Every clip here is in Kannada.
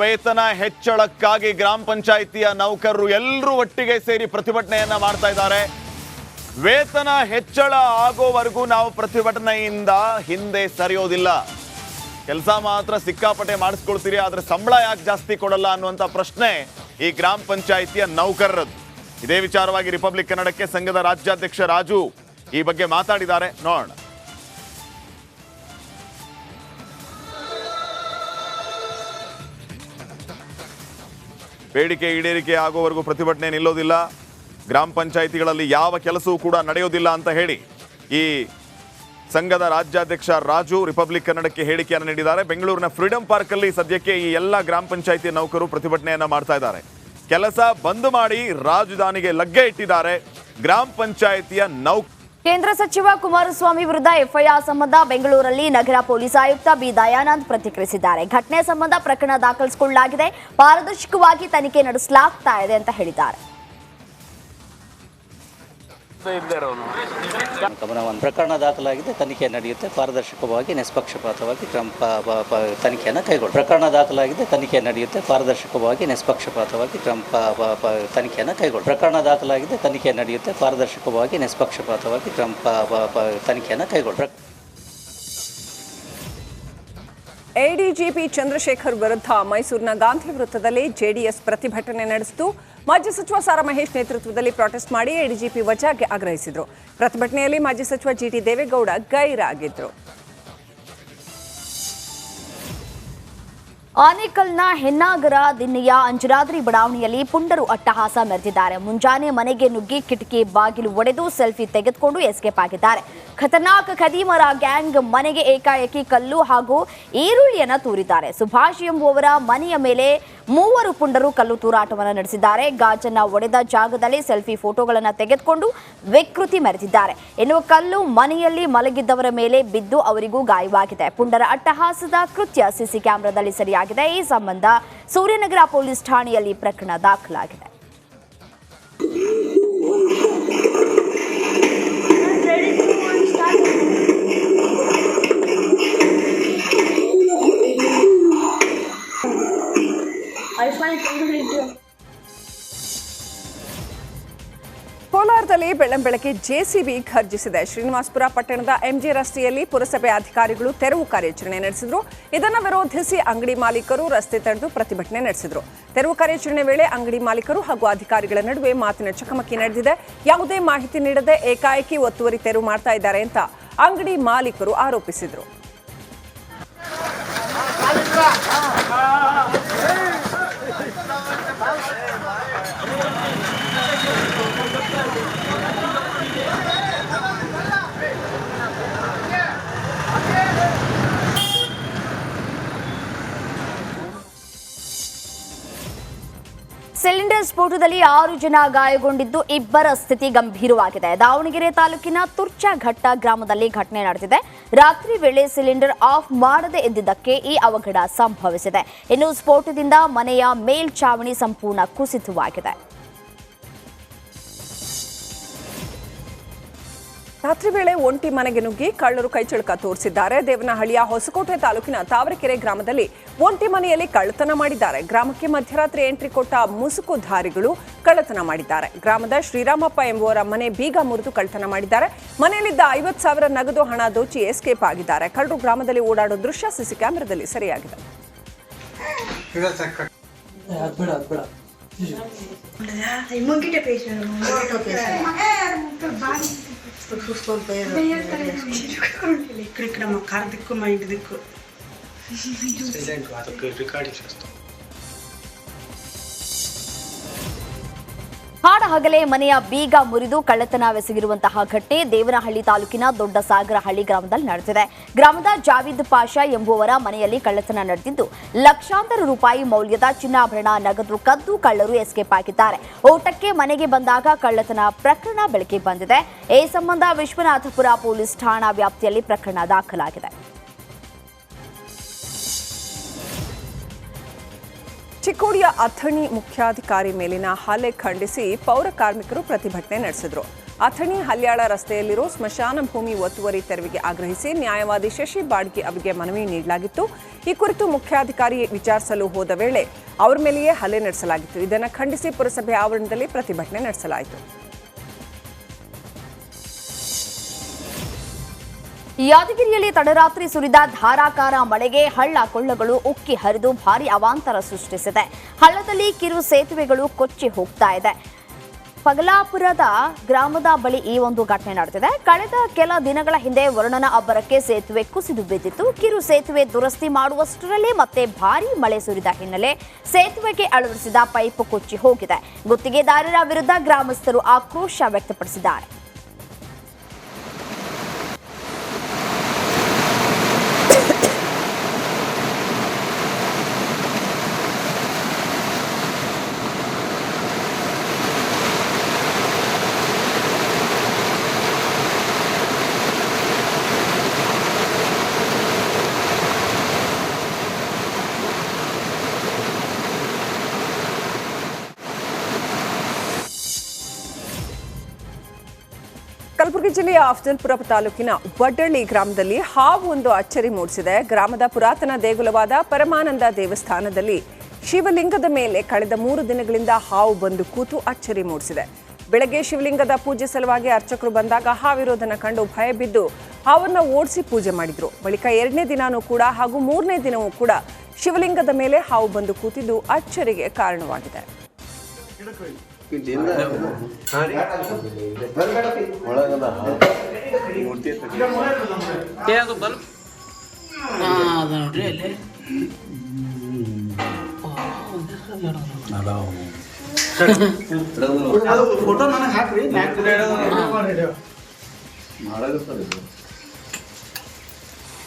ವೇತನ ಹೆಚ್ಚಳಕ್ಕಾಗಿ ಗ್ರಾಮ ಪಂಚಾಯಿತಿಯ ನೌಕರರು ಎಲ್ಲರೂ ಒಟ್ಟಿಗೆ ಸೇರಿ ಪ್ರತಿಭಟನೆಯನ್ನ ಮಾಡ್ತಾ ಇದ್ದಾರೆ. ವೇತನ ಹೆಚ್ಚಳ ಆಗೋವರೆಗೂ ನಾವು ಪ್ರತಿಭಟನೆಯಿಂದ ಹಿಂದೆ ಸರಿಯೋದಿಲ್ಲ. ಕೆಲಸ ಮಾತ್ರ ಸಿಕ್ಕಾಪಟ್ಟೆ ಮಾಡಿಸ್ಕೊಳ್ತೀರಿ, ಆದ್ರೆ ಸಂಬಳ ಯಾಕೆ ಜಾಸ್ತಿ ಕೊಡಲ್ಲ ಅನ್ನುವಂಥ ಪ್ರಶ್ನೆ ಈ ಗ್ರಾಮ ಪಂಚಾಯಿತಿಯ ನೌಕರರದ್ದು. ಇದೇ ವಿಚಾರವಾಗಿ ರಿಪಬ್ಲಿಕ್ ಕನ್ನಡಕ್ಕೆ ಸಂಘದ ರಾಜ್ಯಾಧ್ಯಕ್ಷ ರಾಜು ಈ ಬಗ್ಗೆ ಮಾತಾಡಿದ್ದಾರೆ. ನೋಡೋಣ. ಬೇಡಿಕೆ ಈಡೇರಿಕೆ ಆಗೋವರೆಗೂ ಪ್ರತಿಭಟನೆ ನಿಲ್ಲೋದಿಲ್ಲ. ಗ್ರಾಮ ಪಂಚಾಯಿತಿಗಳಲ್ಲಿ ಯಾವ ಕೆಲಸವೂ ಕೂಡ ನಡೆಯೋದಿಲ್ಲ ಅಂತ ಹೇಳಿ ಈ ಸಂಘದ ರಾಜ್ಯಾಧ್ಯಕ್ಷ ರಾಜು ರಿಪಬ್ಲಿಕ್ ಕನ್ನಡಕ್ಕೆ ಹೇಳಿಕೆಯನ್ನು ನೀಡಿದ್ದಾರೆ. ಬೆಂಗಳೂರಿನ ಫ್ರೀಡಂ ಪಾರ್ಕ್ ಅಲ್ಲಿ ಸದ್ಯಕ್ಕೆ ಈ ಎಲ್ಲ ಗ್ರಾಮ ಪಂಚಾಯಿತಿ ನೌಕರು ಪ್ರತಿಭಟನೆಯನ್ನ ಮಾಡ್ತಾ ಇದ್ದಾರೆ. ಕೆಲಸ ಬಂದ್ ಮಾಡಿ ರಾಜಧಾನಿಗೆ ಲಗ್ಗೆ ಇಟ್ಟಿದ್ದಾರೆ. ಗ್ರಾಮ ಪಂಚಾಯಿತಿಯ ನೌಕ ಕೇಂದ್ರ ಸಚಿವ ಕುಮಾರಸ್ವಾಮಿ ವಿರುದ್ಧ ಎಫ್ಐಆರ್ ಸಂಬಂಧ ಬೆಂಗಳೂರಲ್ಲಿ ನಗರ ಪೊಲೀಸ್ ಆಯುಕ್ತ ಬಿ ದಯಾನಂದ್ ಪ್ರತಿಕ್ರಿಯಿಸಿದ್ದಾರೆ. ಘಟನೆ ಸಂಬಂಧ ಪ್ರಕರಣ ದಾಖಲಿಸಿಕೊಳ್ಳಲಾಗಿದೆ. ಪಾರದರ್ಶಕವಾಗಿ ತನಿಖೆ ನಡೆಸಲಾಗ್ತಾ ಇದೆ ಅಂತ ಹೇಳಿದ್ದಾರೆ. ಪ್ರಕರಣ ದಾಖಲಾಗಿದೆ, ತನಿಖೆ ನಡೆಯುತ್ತೆ. ಪಾರದರ್ಶಕವಾಗಿ, ನಿಷ್ಪಕ್ಷಪಾತವಾಗಿ ಕ್ರಮ ಪ- ಪ- ಪ- ತನಿಖೆಯನ್ನು ಕೈಗೊಳ್ಳಿ ಪ್ರಕರಣ ದಾಖಲಾಗಿದೆ, ತನಿಖೆ ನಡೆಯುತ್ತೆ. ಪಾರದರ್ಶಕವಾಗಿ, ನಿಷ್ಪಕ್ಷಪಾತವಾಗಿ ಟ್ರಂಪ್ ತನಿಖೆಯನ್ನು ಕೈಗೊಳ್ಳಿ ಪ್ರಕರಣ ದಾಖಲಾಗಿದೆ, ತನಿಖೆ ನಡೆಯುತ್ತೆ. ಪಾರದರ್ಶಕವಾಗಿ, ನಿಷ್ಪಕ್ಷಪಾತವಾಗಿ ಟ್ರಂಪ್ ತನಿಖೆಯನ್ನು ಕೈಗೊಳ್ಳಿ ಎಡಿಜಿಪಿ ಚಂದ್ರಶೇಖರ್ ವಿರುದ್ಧ ಮೈಸೂರಿನ ಗಾಂಧಿ ವೃತ್ತದಲ್ಲಿ ಜೆಡಿಎಸ್ ಪ್ರತಿಭಟನೆ ನಡೆಸಿತು. ಮಾಜಿ ಸಚಿವ ಸಾರಾ ಮಹೇಶ್ ನೇತೃತ್ವದಲ್ಲಿ ಪ್ರಾಟೆಸ್ಟ್ ಮಾಡಿ ಎಡಿಜಿಪಿ ವಜಾಗೆ ಆಗ್ರಹಿಸಿದರು. ಪ್ರತಿಭಟನೆಯಲ್ಲಿ ಮಾಜಿ ಸಚಿವ ಜಿಟಿ ದೇವೇಗೌಡ ಗೈರಾಗಿದ್ರು. ಆನೇಕಲ್ನ ಹೆನ್ನಾಗರ ದಿನ್ನೆಯ ಅಂಜರಾದ್ರಿ ಬಡಾವಣೆಯಲ್ಲಿ ಪುಂಡರು ಅಟ್ಟಹಾಸ ಮೆರೆದಿದ್ದಾರೆ. ಮುಂಜಾನೆ ಮನೆಗೆ ನುಗ್ಗಿ ಕಿಟಕಿ ಬಾಗಿಲು ಒಡೆದು ಸೆಲ್ಫಿ ತೆಗೆದುಕೊಂಡು ಎಸ್ಕೇಪ್ ಆಗಿದ್ದಾರೆ. ಖತರ್ನಾಕ್ ಖದೀಮರ ಗ್ಯಾಂಗ್ ಮನೆಗೆ ಏಕಾಏಕಿ ಕಲ್ಲು ಹಾಗೂ ಈರುಳ್ಳಿಯನ್ನ ತೂರಿದ್ದಾರೆ. ಸುಭಾಷ್ ಎಂಬುವವರ ಮನೆಯ ಮೇಲೆ ಮೂವರು ಪುಂಡರು ಕಲ್ಲು ತೂರಾಟವನ್ನು ನಡೆಸಿದ್ದಾರೆ. ಗಾಜನ್ನ ಒಡೆದ ಜಾಗದಲ್ಲಿ ಸೆಲ್ಫಿ ಫೋಟೋಗಳನ್ನು ತೆಗೆದುಕೊಂಡು ವಿಕೃತಿ ಮೆರೆದಿದ್ದಾರೆ. ಎನ್ನುವ ಕಲ್ಲು ಮನೆಯಲ್ಲಿ ಮಲಗಿದ್ದವರ ಮೇಲೆ ಬಿದ್ದು ಅವರಿಗೂ ಗಾಯವಾಗಿದೆ. ಪುಂಡರ ಅಟ್ಟಹಾಸದ ಕೃತ್ಯ ಸಿಸಿ ಕ್ಯಾಮೆರಾದಲ್ಲಿ ಸರಿಯಾಗಿದೆ ಈ ಸಂಬಂಧ ಸೂರ್ಯನಗರ ಪೊಲೀಸ್ ಠಾಣೆಯಲ್ಲಿ ಪ್ರಕರಣ ದಾಖಲಾಗಿದೆ. ಬೆಳ್ಳಂಬೆಳಗ್ಗೆ ಜೆಸಿಬಿ ಘರ್ಜಿಸಿದೆ ಶ್ರೀನಿವಾಸಪುರ ಪಟ್ಟಣದ ಎಂಜಿ ರಸ್ತೆಯಲ್ಲಿ ಪುರಸಭೆ ಅಧಿಕಾರಿಗಳು ತೆರವು ಕಾರ್ಯಾಚರಣೆ ನಡೆಸಿದ್ರು. ಇದನ್ನು ವಿರೋಧಿಸಿ ಅಂಗಡಿ ಮಾಲೀಕರು ರಸ್ತೆ ತಡೆದು ಪ್ರತಿಭಟನೆ ನಡೆಸಿದ್ರು. ತೆರವು ಕಾರ್ಯಾಚರಣೆ ವೇಳೆ ಅಂಗಡಿ ಮಾಲೀಕರು ಹಾಗೂ ಅಧಿಕಾರಿಗಳ ನಡುವೆ ಮಾತಿನ ಚಕಮಕಿ ನಡೆದಿದೆ. ಯಾವುದೇ ಮಾಹಿತಿ ನೀಡದೆ ಏಕಾಏಕಿ ಒತ್ತುವರಿ ತೆರವು ಮಾಡ್ತಾ ಇದ್ದಾರೆ ಅಂತ ಅಂಗಡಿ ಮಾಲೀಕರು ಆರೋಪಿಸಿದ್ರು. ಸಿಲಿಂಡರ್ ಸ್ಫೋಟದಲ್ಲಿ ಆರು ಜನ ಗಾಯಗೊಂಡಿದ್ದು ಇಬ್ಬರ ಸ್ಥಿತಿ ಗಂಭೀರವಾಗಿದೆ. ದಾವಣಗೆರೆ ತಾಲೂಕಿನ ತುರ್ಚಘಟ್ಟ ಗ್ರಾಮದಲ್ಲಿ ಘಟನೆ ನಡೆದಿದೆ. ರಾತ್ರಿ ವೇಳೆ ಸಿಲಿಂಡರ್ ಆಫ್ ಮಾಡದೆ ಇದ್ದಿದ್ದಕ್ಕೆ ಈ ಅವಘಡ ಸಂಭವಿಸಿದೆ. ಇನ್ನು ಸ್ಫೋಟದಿಂದ ಮನೆಯ ಮೇಲ್ಛಾವಣಿ ಸಂಪೂರ್ಣ ಕುಸಿತವಾಗಿದೆ. ರಾತ್ರಿ ವೇಳೆ ಒಂಟಿ ಮನೆಗೆ ನುಗ್ಗಿ ಕಳ್ಳರು ಕೈಚಳಕ ತೋರಿಸಿದ್ದಾರೆ. ದೇವನಹಳ್ಳಿಯ ಹೊಸಕೋಟೆ ತಾಲೂಕಿನ ತಾವರೆಕೆರೆ ಗ್ರಾಮದಲ್ಲಿ ಒಂಟಿ ಮನೆಯಲ್ಲಿ ಕಳ್ಳತನ ಮಾಡಿದ್ದಾರೆ. ಗ್ರಾಮಕ್ಕೆ ಮಧ್ಯರಾತ್ರಿ ಎಂಟ್ರಿ ಕೊಟ್ಟ ಮುಸುಕುಧಾರಿಗಳು ಕಳ್ಳತನ ಮಾಡಿದ್ದಾರೆ. ಗ್ರಾಮದ ಶ್ರೀರಾಮಪ್ಪ ಎಂಬುವರ ಮನೆ ಬೀಗ ಮುರಿದು ಕಳ್ಳತನ ಮಾಡಿದ್ದಾರೆ. ಮನೆಯಲ್ಲಿದ್ದ ಐವತ್ತು ಸಾವಿರ ನಗದು ಹಣ ದೋಚಿ ಎಸ್ಕೇಪ್ ಆಗಿದ್ದಾರೆ. ಕಳ್ಳರು ಗ್ರಾಮದಲ್ಲಿ ಓಡಾಡೋ ದೃಶ್ಯ ಸಿಸಿ ಕ್ಯಾಮೆರಾದಲ್ಲಿ ಸರಿಯಾಗಿದೆ. ముంగిట పేసారు ఇక్కడ ఇక్కడ మా కార్ దిక్కు మా ఇంటి దిక్కు. రికార్డింగ్ చేస్తాం. ಹಾಡಹಗಲೇ ಮನೆಯ ಬೀಗ ಮುರಿದು ಕಳ್ಳತನವೆಸಗಿರುವಂತಹ ಘಟನೆ ದೇವನಹಳ್ಳಿ ತಾಲೂಕಿನ ದೊಡ್ಡ ಸಾಗರಹಳ್ಳಿ ಗ್ರಾಮದಲ್ಲಿ ನಡೆದಿದೆ. ಗ್ರಾಮದ ಜಾವಿದ್ ಪಾಷಾ ಎಂಬುವರ ಮನೆಯಲ್ಲಿ ಕಳ್ಳತನ ನಡೆದಿದ್ದು, ಲಕ್ಷಾಂತರ ರೂಪಾಯಿ ಮೌಲ್ಯದ ಚಿನ್ನಾಭರಣ, ನಗದು ಕದ್ದು ಕಳ್ಳರು ಎಸ್ಕೇಪ್ ಆಗಿದ್ದಾರೆ. ಓಟಕ್ಕೆ ಮನೆಗೆ ಬಂದಾಗ ಕಳ್ಳತನ ಪ್ರಕರಣ ಬೆಳಕಿಗೆ ಬಂದಿದೆ. ಈ ಸಂಬಂಧ ವಿಶ್ವನಾಥಪುರ ಪೊಲೀಸ್ ಠಾಣಾ ವ್ಯಾಪ್ತಿಯಲ್ಲಿ ಪ್ರಕರಣ ದಾಖಲಾಗಿದೆ. ಚಿಕ್ಕೋಡಿಯ ಅಥಣಿ ಮುಖ್ಯಾಧಿಕಾರಿ ಮೇಲಿನ ಹಲ್ಲೆ ಖಂಡಿಸಿ ಪೌರ ಕಾರ್ಮಿಕರು ಪ್ರತಿಭಟನೆ ನಡೆಸಿದರು. ಅಥಣಿ ಹಲ್ಯಾಳ ರಸ್ತೆಯಲ್ಲಿರೋ ಸ್ಮಶಾನ ಭೂಮಿ ಒತ್ತುವರಿ ತೆರವಿಗೆ ಆಗ್ರಹಿಸಿ ನ್ಯಾಯವಾದಿ ಶಶಿ ಬಾಡ್ಗಿ ಅವರಿಗೆ ಮನವಿ ನೀಡಲಾಗಿತ್ತು. ಈ ಕುರಿತು ಮುಖ್ಯಾಧಿಕಾರಿ ವಿಚಾರಿಸಲು ಹೋದ ವೇಳೆ ಅವರ ಮೇಲೆಯೇ ಹಲ್ಲೆ ನಡೆಸಲಾಗಿತ್ತು. ಇದನ್ನು ಖಂಡಿಸಿ ಪುರಸಭೆ ಆವರಣದಲ್ಲಿ ಪ್ರತಿಭಟನೆ ನಡೆಸಲಾಯಿತು. ಯಾದಗಿರಿಯಲ್ಲಿ ತಡರಾತ್ರಿ ಸುರಿದ ಧಾರಾಕಾರ ಮಳೆಗೆ ಹಳ್ಳ ಕೊಳ್ಳಗಳು ಉಕ್ಕಿ ಹರಿದು ಭಾರಿ ಅವಾಂತರ ಸೃಷ್ಟಿಸಿದೆ. ಹಳ್ಳದಲ್ಲಿ ಕಿರು ಸೇತುವೆಗಳು ಕೊಚ್ಚಿ ಹೋಗ್ತಾ ಇದೆ. ಪಗಲಾಪುರದ ಗ್ರಾಮದ ಬಳಿ ಈ ಒಂದು ಘಟನೆ ನಡೆದಿದೆ. ಕಳೆದ ಕೆಲ ದಿನಗಳ ಹಿಂದೆ ವರುಣನ ಅಬ್ಬರಕ್ಕೆ ಸೇತುವೆ ಕುಸಿದು ಬಿದ್ದಿತ್ತು. ಕಿರು ಸೇತುವೆ ದುರಸ್ತಿ ಮಾಡುವಷ್ಟರಲ್ಲಿ ಮತ್ತೆ ಭಾರಿ ಮಳೆ ಸುರಿದ ಹಿನ್ನೆಲೆ ಸೇತುವೆಗೆ ಅಳವಡಿಸಿದ ಪೈಪ್ ಕೊಚ್ಚಿ ಹೋಗಿದೆ. ಗುತ್ತಿಗೆದಾರರ ವಿರುದ್ಧ ಗ್ರಾಮಸ್ಥರು ಆಕ್ರೋಶ ವ್ಯಕ್ತಪಡಿಸಿದ್ದಾರೆ. ಕಲಬುರಗಿ ಜಿಲ್ಲೆಯ ಅಫ್ಜಲ್ಪುರ ತಾಲೂಕಿನ ಬಡ್ಡಳ್ಳಿ ಗ್ರಾಮದಲ್ಲಿ ಹಾವು ಒಂದು ಅಚ್ಚರಿ ಮೂಡಿಸಿದೆ. ಗ್ರಾಮದ ಪುರಾತನ ದೇಗುಲವಾದ ಪರಮಾನಂದ ದೇವಸ್ಥಾನದಲ್ಲಿ ಶಿವಲಿಂಗದ ಮೇಲೆ ಕಳೆದ ಮೂರು ದಿನಗಳಿಂದ ಹಾವು ಬಂದು ಕೂತು ಅಚ್ಚರಿ ಮೂಡಿಸಿದೆ. ಬೆಳಗ್ಗೆ ಶಿವಲಿಂಗದ ಪೂಜೆ ಸಲುವಾಗಿ ಅರ್ಚಕರು ಬಂದಾಗ ಹಾವಿರೋದನ್ನು ಕಂಡು ಭಯ ಬಿದ್ದು ಹಾವನ್ನು ಓಡಿಸಿ ಪೂಜೆ ಮಾಡಿದ್ರು. ಬಳಿಕ ಎರಡನೇ ದಿನಾನೂ ಕೂಡ ಹಾಗೂ ಮೂರನೇ ದಿನವೂ ಕೂಡ ಶಿವಲಿಂಗದ ಮೇಲೆ ಹಾವು ಬಂದು ಕೂತಿದ್ದು ಅಚ್ಚರಿಗೆ ಕಾರಣವಾಗಿದೆ. ಅದ ನೋಡ್ರಿ ಅಲ್ಲಿ ಫೋಟೋ ನನಗೆ ಹಾಕ್ರಿ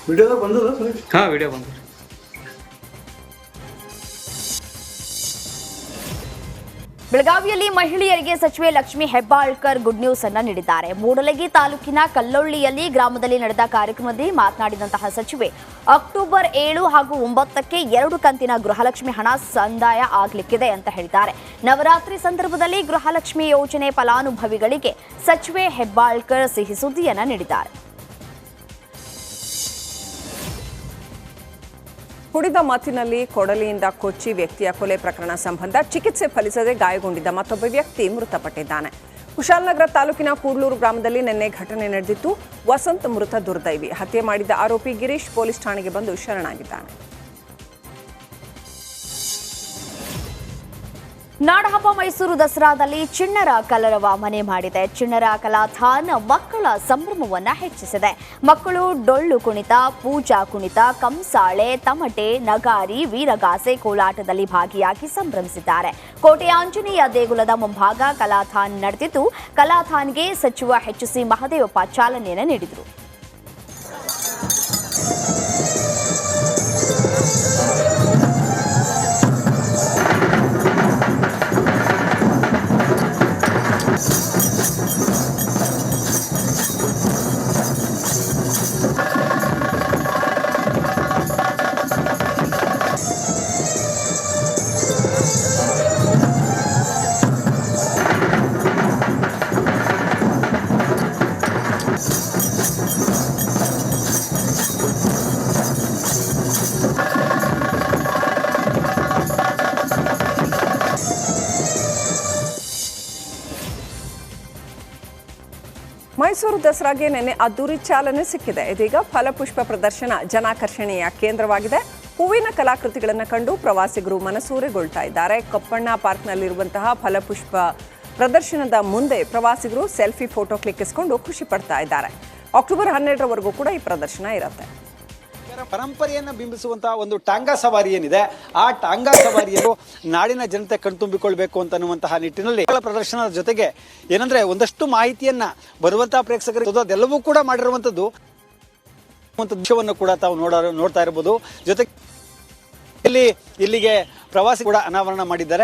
ವಿಡಿಯೋದಾಗ ಬಂದದ ಹಾಂ ವಿಡಿಯೋ ಬಂತು ಬೆಳಗಾವಿಯಲ್ಲಿ ಮಹಿಳೆಯರಿಗೆ ಸಚಿವೆ ಲಕ್ಷ್ಮಿ ಹೆಬ್ಬಾಳ್ಕರ್ ಗುಡ್ ನ್ಯೂಸ್ ಅನ್ನ ನೀಡಿದ್ದಾರೆ. ಮೂಡಲಗಿ ತಾಲೂಕಿನ ಕಲ್ಲೊಳ್ಳಿಯಲ್ಲಿ ಗ್ರಾಮದಲ್ಲಿ ನಡೆದ ಕಾರ್ಯಕ್ರಮದಲ್ಲಿ ಮಾತನಾಡಿದಂತಹ ಸಚಿವೆ, ಅಕ್ಟೋಬರ್ ಏಳು ಹಾಗೂ ಒಂಬತ್ತಕ್ಕೆ ಎರಡು ಕಂತಿನ ಗೃಹಲಕ್ಷ್ಮಿ ಹಣ ಸಂದಾಯ ಆಗಲಿಕ್ಕಿದೆ ಅಂತ ಹೇಳಿದ್ದಾರೆ. ನವರಾತ್ರಿ ಸಂದರ್ಭದಲ್ಲಿ ಗೃಹಲಕ್ಷ್ಮಿ ಯೋಜನೆ ಫಲಾನುಭವಿಗಳಿಗೆ ಸಚಿವೆ ಹೆಬ್ಬಾಳ್ಕರ್ ಸಿಹಿ ಸುದ್ದಿಯನ್ನ ನೀಡಿದ್ದಾರೆ. ಕುಡಿದ ಮಾತಿನಲ್ಲಿ ಕೊಡಲಿಯಿಂದ ಕೊಚ್ಚಿ ವ್ಯಕ್ತಿಯ ಕೊಲೆ ಪ್ರಕರಣ ಸಂಬಂಧ ಚಿಕಿತ್ಸೆ ಫಲಿಸದೆ ಗಾಯಗೊಂಡಿದ್ದ ಮತ್ತೊಬ್ಬ ವ್ಯಕ್ತಿ ಮೃತಪಟ್ಟಿದ್ದಾನೆ. ಕುಶಾಲನಗರ ತಾಲೂಕಿನ ಕೂಡ್ಲೂರು ಗ್ರಾಮದಲ್ಲಿ ನಿನ್ನೆ ಘಟನೆ ನಡೆದಿತ್ತು. ವಸಂತ್ ಮೃತ ದುರ್ದೈವಿ. ಹತ್ಯೆ ಮಾಡಿದ ಆರೋಪಿ ಗಿರೀಶ್ ಪೊಲೀಸ್ ಠಾಣೆಗೆ ಬಂದು ಶರಣಾಗಿದ್ದಾನೆ. ನಾಡಹಬ್ಬ ಮೈಸೂರು ದಸರಾದಲ್ಲಿ ಚಿಣ್ಣರ ಕಲರವ ಮನೆ ಮಾಡಿದೆ. ಚಿಣ್ಣರ ಕಲಾಥಾನ್ ಮಕ್ಕಳ ಸಂಭ್ರಮವನ್ನ ಹೆಚ್ಚಿಸಿದೆ. ಮಕ್ಕಳು ಡೊಳ್ಳು ಕುಣಿತ, ಪೂಜಾ ಕುಣಿತ, ಕಂಸಾಳೆ, ತಮಟೆ, ನಗಾರಿ, ವೀರಗಾಸೆ ಕೋಲಾಟದಲ್ಲಿ ಭಾಗಿಯಾಗಿ ಸಂಭ್ರಮಿಸಿದ್ದಾರೆ. ಕೋಟೆ ಆಂಜನೇಯ ದೇಗುಲದ ಮುಂಭಾಗ ಕಲಾಥಾನ್ ನಡೆದಿದ್ದು ಕಲಾಥಾನ್ಗೆ ಸಚಿವ ಎಚ್ ಸಿ ಮಹದೇವಪ್ಪ ಚಾಲನೆಯನ್ನು ನೀಡಿದರು. ಮೈಸೂರು ದಸರಾಗೆ ನಿನ್ನೆ ಅದ್ದೂರಿ ಚಾಲನೆ ಸಿಕ್ಕಿದೆ. ಇದೀಗ ಫಲಪುಷ್ಪ ಪ್ರದರ್ಶನ ಜನಾಕರ್ಷಣೆಯ ಕೇಂದ್ರವಾಗಿದೆ. ಹೂವಿನ ಕಲಾಕೃತಿಗಳನ್ನು ಕಂಡು ಪ್ರವಾಸಿಗರು ಮನಸೂರೆಗೊಳ್ತಾ ಇದ್ದಾರೆ. ಕೊಪ್ಪಣ್ಣ ಪಾರ್ಕ್ನಲ್ಲಿರುವಂತಹ ಫಲಪುಷ್ಪ ಪ್ರದರ್ಶನದ ಮುಂದೆ ಪ್ರವಾಸಿಗರು ಸೆಲ್ಫಿ, ಫೋಟೋ ಕ್ಲಿಕ್ಕಿಸಿಕೊಂಡು ಖುಷಿ ಪಡ್ತಾ ಇದ್ದಾರೆ. ಅಕ್ಟೋಬರ್ ಹನ್ನೆರಡರವರೆಗೂ ಕೂಡ ಈ ಪ್ರದರ್ಶನ ಇರುತ್ತೆ. ಪರಂಪರೆಯನ್ನ ಬಿಂಬಿಸುವಂತಹ ಒಂದು ಟಾಂಗಾ ಸವಾರಿ ಏನಿದೆ, ಆ ಟಾಂಗಾ ಸವಾರಿಯನ್ನು ನಾಡಿನ ಜನತೆ ಕಣ್ತುಂಬಿಕೊಳ್ಬೇಕು ಅಂತನ್ನುವಂತಹ ನಿಟ್ಟಿನಲ್ಲಿ ಕಲಾ ಪ್ರದರ್ಶನದ ಜೊತೆಗೆ ಏನಂದ್ರೆ ಒಂದಷ್ಟು ಮಾಹಿತಿಯನ್ನ ಬರುವಂತಹ ಪ್ರೇಕ್ಷಕರಿಗೆ ಅದೆಲ್ಲವೂ ಕೂಡ ಮಾಡಿರುವಂತದ್ದು ಒಂದು ದೃಶ್ಯವನ್ನು ಕೂಡ ತಾವು ನೋಡ, ನೋಡ್ತಾ ಇರಬಹುದು ಜೊತೆಗೆ ಇಲ್ಲಿ ಇಲ್ಲಿಗೆ ಪ್ರವಾಸಿ ಕೂಡ ಅನಾವರಣ ಮಾಡಿದ್ದಾರೆ.